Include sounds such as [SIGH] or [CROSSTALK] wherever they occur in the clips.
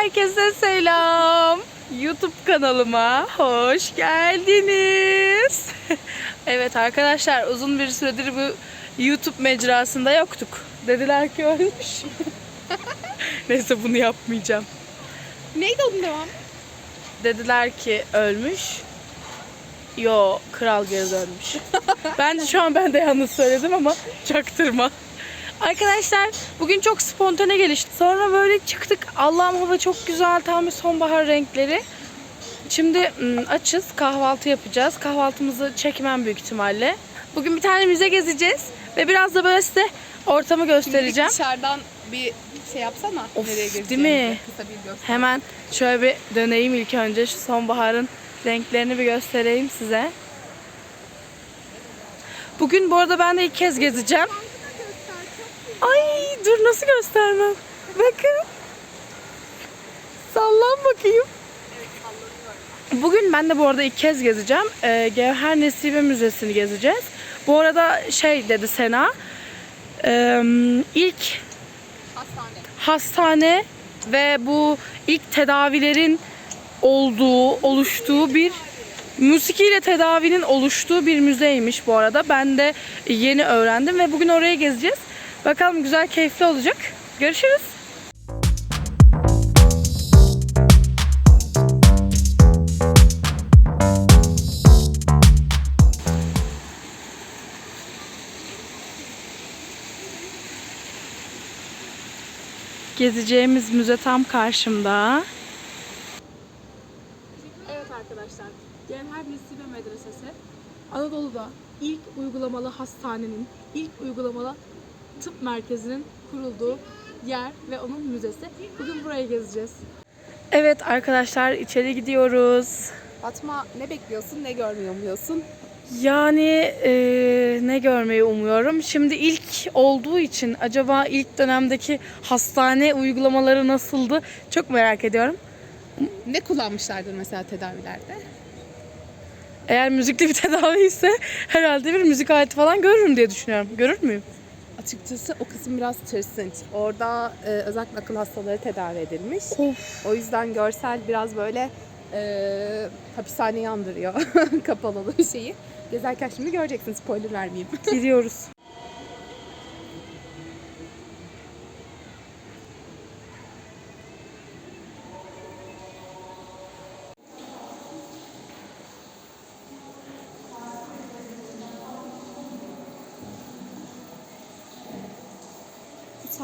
Herkese selam. YouTube kanalıma hoş geldiniz. [LAUGHS] evet arkadaşlar uzun bir süredir bu YouTube mecrasında yoktuk. Dediler ki ölmüş. [LAUGHS] Neyse bunu yapmayacağım. Neydi onun devamı? Dediler ki ölmüş. Yo kral geri dönmüş. [LAUGHS] Bence şu an ben de yanlış söyledim ama çaktırma. Arkadaşlar bugün çok spontane gelişti. Sonra böyle çıktık. Allah'ım hava çok güzel. Tam bir sonbahar renkleri. Şimdi açız. Kahvaltı yapacağız. Kahvaltımızı çekmem büyük ihtimalle. Bugün bir tane müze gezeceğiz. Ve biraz da böyle size ortamı göstereceğim. Dışarıdan bir şey yapsana. Of, nereye değil gezeceğimizi. mi? Kısa bir göster. Hemen şöyle bir döneyim ilk önce. Şu sonbaharın renklerini bir göstereyim size. Bugün bu arada ben de ilk kez gezeceğim. Ay dur nasıl göstermem. Bakın. Sallan bakayım. Bugün ben de bu arada ilk kez gezeceğim. Ee, Gevher Nesibe Müzesi'ni gezeceğiz. Bu arada şey dedi Sena. e, ilk Hastane. hastane ve bu ilk tedavilerin olduğu, oluştuğu bir musikiyle tedavinin oluştuğu bir müzeymiş bu arada. Ben de yeni öğrendim ve bugün oraya gezeceğiz. Bakalım güzel, keyifli olacak. Görüşürüz. Gezeceğimiz müze tam karşımda. Evet arkadaşlar, Genher Nesibe Medresesi Anadolu'da ilk uygulamalı hastanenin, ilk uygulamalı tıp merkezinin kurulduğu yer ve onun müzesi. Bugün buraya gezeceğiz. Evet arkadaşlar içeri gidiyoruz. Fatma ne bekliyorsun ne görmüyor muyorsun? Yani eee, ne görmeyi umuyorum. Şimdi ilk olduğu için acaba ilk dönemdeki hastane uygulamaları nasıldı? Çok merak ediyorum. Ne kullanmışlardır mesela tedavilerde? Eğer müzikli bir tedavi ise herhalde bir müzik aleti falan görürüm diye düşünüyorum. Görür müyüm? Açıkçası o kısım biraz tırsınç. Orada e, özellikle akıl hastaları tedavi edilmiş. Of. O yüzden görsel biraz böyle e, hapishaneyi andırıyor [LAUGHS] kapalı şeyi. Gezerken şimdi göreceksin spoiler vermeyeyim. [LAUGHS] Gidiyoruz.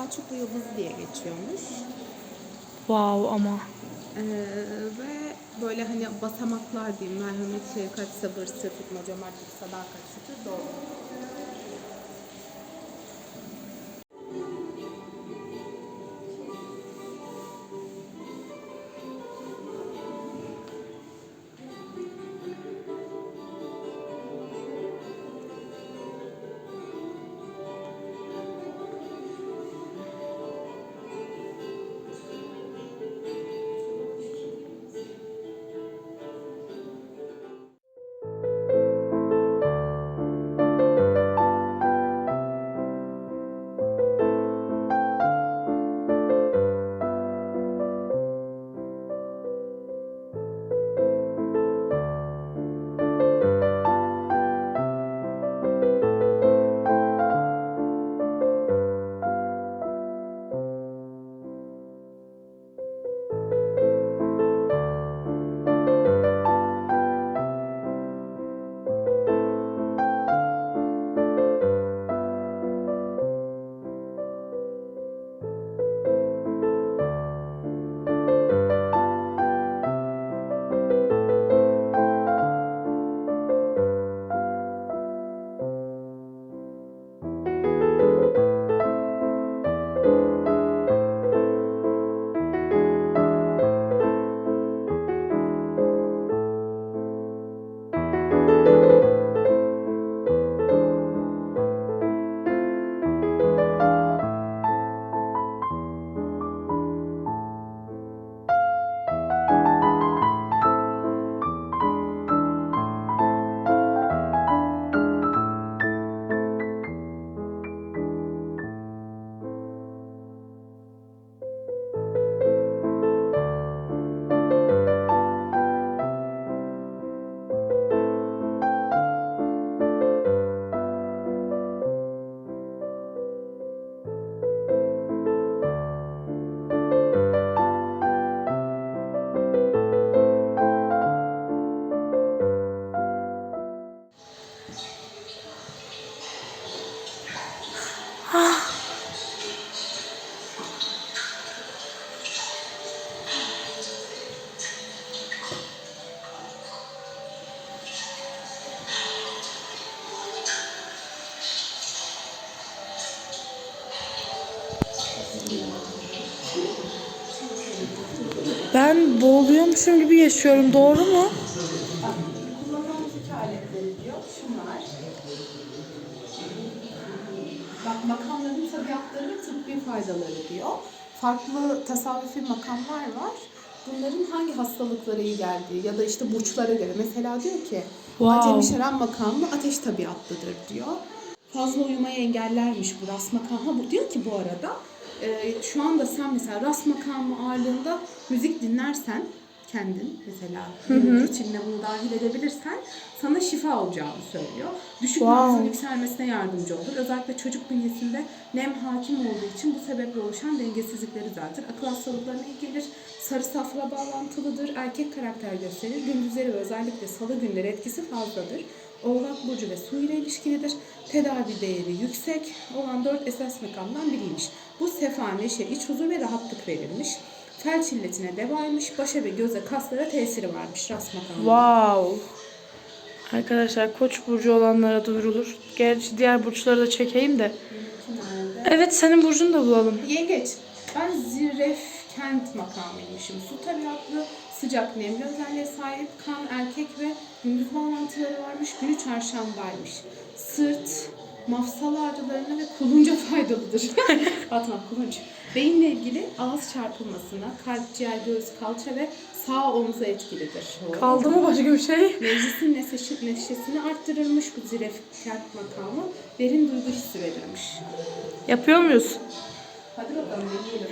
Selçuklu Yıldızı diye geçiyormuş. Wow ama. Ee, ve böyle hani basamaklar diyeyim merhamet, şefkat, sabır, sır tutma, cömertlik, sadakat, şükür, doğru. Ben boğuluyormuşum gibi yaşıyorum. Doğru mu? Kullanmamız aletleri diyor. Şunlar. Bak makamların tabiatları tıbbi faydaları diyor. Farklı tasavvufi makamlar var. Bunların hangi hastalıklara iyi geldiği ya da işte burçlara göre. Mesela diyor ki Wow. Acemi Şeren makamı ateş tabiatlıdır diyor. Fazla uyumayı engellermiş bu ras makamı. Ha, bu diyor ki bu arada e, şu anda sen mesela ras makamı ağırlığında müzik dinlersen kendin mesela rutinine bunu dahil edebilirsen sana şifa olacağını söylüyor. Düşük Wow. nabzın yükselmesine yardımcı olur. Özellikle çocuk bünyesinde nem hakim olduğu için bu sebeple oluşan dengesizlikleri düzeltir. Akıl hastalıklarına iyi gelir. Sarı safra bağlantılıdır. Erkek karakter gösterir. Gündüzleri ve özellikle salı günleri etkisi fazladır. Oğlak burcu ve su ile ilişkilidir. Tedavi değeri yüksek olan dört esas makamdan biriymiş. Bu sefa, neşe, iç huzur ve rahatlık verirmiş. Felç illetine devaymış. Başa ve göze, kaslara tesiri varmış ras makamı. Wow. Arkadaşlar koç burcu olanlara duyurulur. Gerçi diğer burçları da çekeyim de. Evet senin burcunu da bulalım. Yengeç. Ben Zirefkent makamıymışım. Su tabiatlı, sıcak, nemli özelliğe sahip, kan, erkek ve gündüz bağlantıları varmış. Günü çarşambaymış. Sırt, mafsal ağrılarına ve kulunca faydalıdır. [LAUGHS] Batman kulunç. Beyinle ilgili ağız çarpılmasına, kalp, ciğer, göğüs, kalça ve sağ omuza etkilidir. Kaldı mı başka bir şey? Meclisin neşesi- neşesini arttırırmış bu Zirefkent makamı. Derin duygu hissi verirmiş. Yapıyor muyuz? Hadi bakalım deneyelim.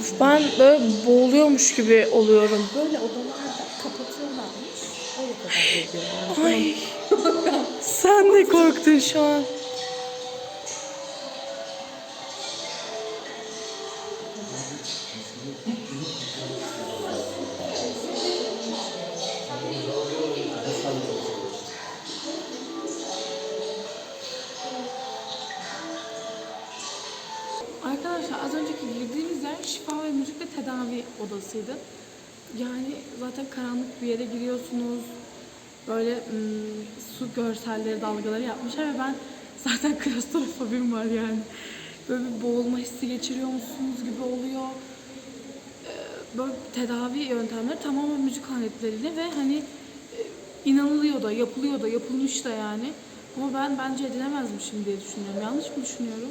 Uf, ben böyle boğuluyormuş gibi oluyorum. Böyle odalarda kapatıyorlarmış. Öyle kadar ediyorlar. Ay. Sen de korktun şu an. Arkadaşlar az önceki girdiğimiz yer şifa ve müzik ve tedavi odasıydı. Yani zaten karanlık bir yere giriyorsunuz. Böyle ım, su görselleri, dalgaları yapmışlar ve ben [LAUGHS] zaten klostrofobim var yani. Böyle bir boğulma hissi geçiriyor musunuz gibi oluyor. Böyle tedavi yöntemleri tamamen müzik aletleriyle ve hani e, inanılıyor da, yapılıyor da, yapılmış da yani. Ama ben bence edinemezmişim diye düşünüyorum. Yanlış mı düşünüyorum?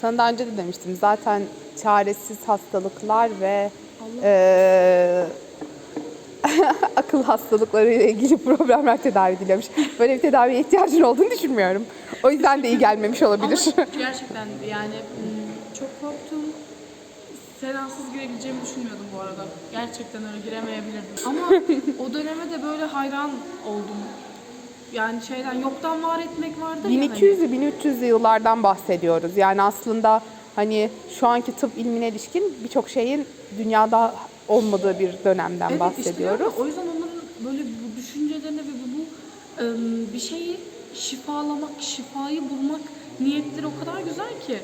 Sana daha önce de demiştim. Zaten çaresiz hastalıklar ve Allah. eee, [LAUGHS] akıl hastalıkları ile ilgili problemler tedavi ediliyormuş. Böyle bir tedaviye ihtiyacın olduğunu düşünmüyorum. O yüzden de iyi gelmemiş olabilir. Ama [LAUGHS] gerçekten yani hmm, çok korktum. Sedansız girebileceğimi düşünmüyordum bu arada. Gerçekten öyle giremeyebilirdim. Ama [LAUGHS] o döneme de böyle hayran oldum. Yani şeyden yoktan var etmek vardı ya hani. 1200'lü 1300'lü yıllardan bahsediyoruz. Yani aslında hani şu anki tıp ilmine ilişkin birçok şeyin dünyada olmadığı bir dönemden Evet, bahsediyoruz. Işte o yüzden onların böyle bu düşüncelerini ve bu, bir şeyi şifalamak, şifayı bulmak niyetleri o kadar güzel ki.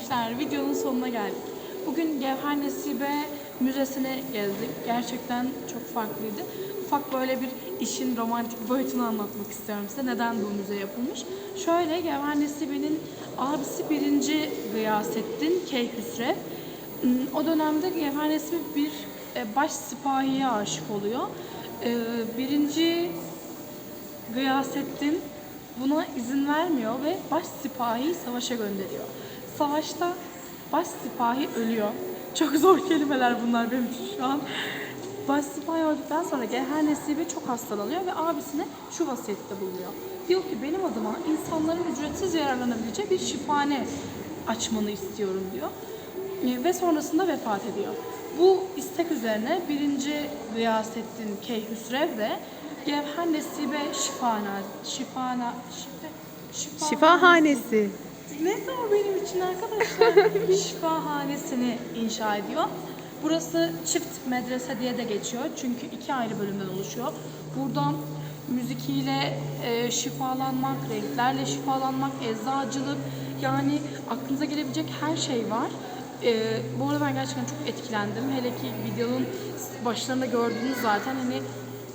Arkadaşlar videonun sonuna geldik. Bugün Gevher Nesibe Müzesi'ne gezdik. Gerçekten çok farklıydı. Ufak böyle bir işin romantik boyutunu anlatmak istiyorum size. Neden bu müze yapılmış? Şöyle Gevher Nesibe'nin abisi 1. Gıyasettin Keyhüsrev. Hmm, O dönemde Gevher Nesibe bir e, baş sipahiye aşık oluyor. E, Birinci Gıyasettin buna izin vermiyor ve baş sipahiyi savaşa gönderiyor. Savaşta baş sipahi ölüyor. Çok zor kelimeler bunlar benim için şu an. Başsipahı öldükten sonra Gevher Nesibe çok hastalanıyor ve abisine şu vasiyette bulunuyor. Diyor ki benim adıma insanların ücretsiz yararlanabileceği bir şifane açmanı istiyorum diyor. E, Ve sonrasında vefat ediyor. Bu istek üzerine 1. Gıyasettin Keyhüsrev de Gevher Nesibe şifana, şifana, şife, şifa Şifahanesi. Ne zor benim için arkadaşlar. [LAUGHS] Şifahanesini inşa ediyor. Burası çift medrese diye de geçiyor. Çünkü iki ayrı bölümden oluşuyor. Buradan müzikiyle e, şifalanmak, renklerle şifalanmak, eczacılık yani aklınıza gelebilecek her şey var. E, bu arada ben gerçekten çok etkilendim. Hele ki videonun başlarında gördüğünüz zaten hani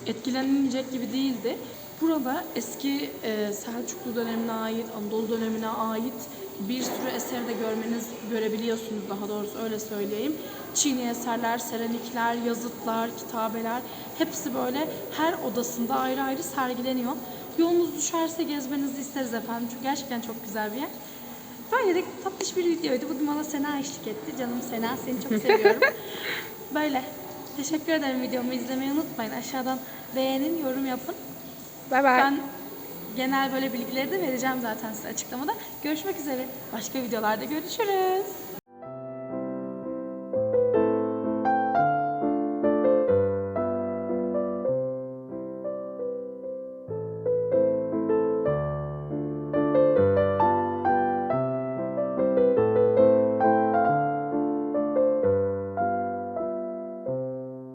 etkilenilecek gibi değildi. Burada eski e, Selçuklu dönemine ait, Anadolu dönemine ait bir sürü eseri de görmeniz, görebiliyorsunuz daha doğrusu öyle söyleyeyim. Çiğni eserler, seramikler, yazıtlar, kitabeler hepsi böyle her odasında ayrı ayrı sergileniyor. Yolunuz düşerse gezmenizi isteriz efendim çünkü gerçekten çok güzel bir yer. Böyle de tatlış bir videoydu. Bugün bana Sena eşlik etti. Canım Sena seni çok seviyorum. [LAUGHS] Böyle. Teşekkür ederim videomu izlemeyi unutmayın. Aşağıdan beğenin, yorum yapın. Bay bay. Ben genel böyle bilgileri de vereceğim zaten size açıklamada. Görüşmek üzere. Başka videolarda görüşürüz.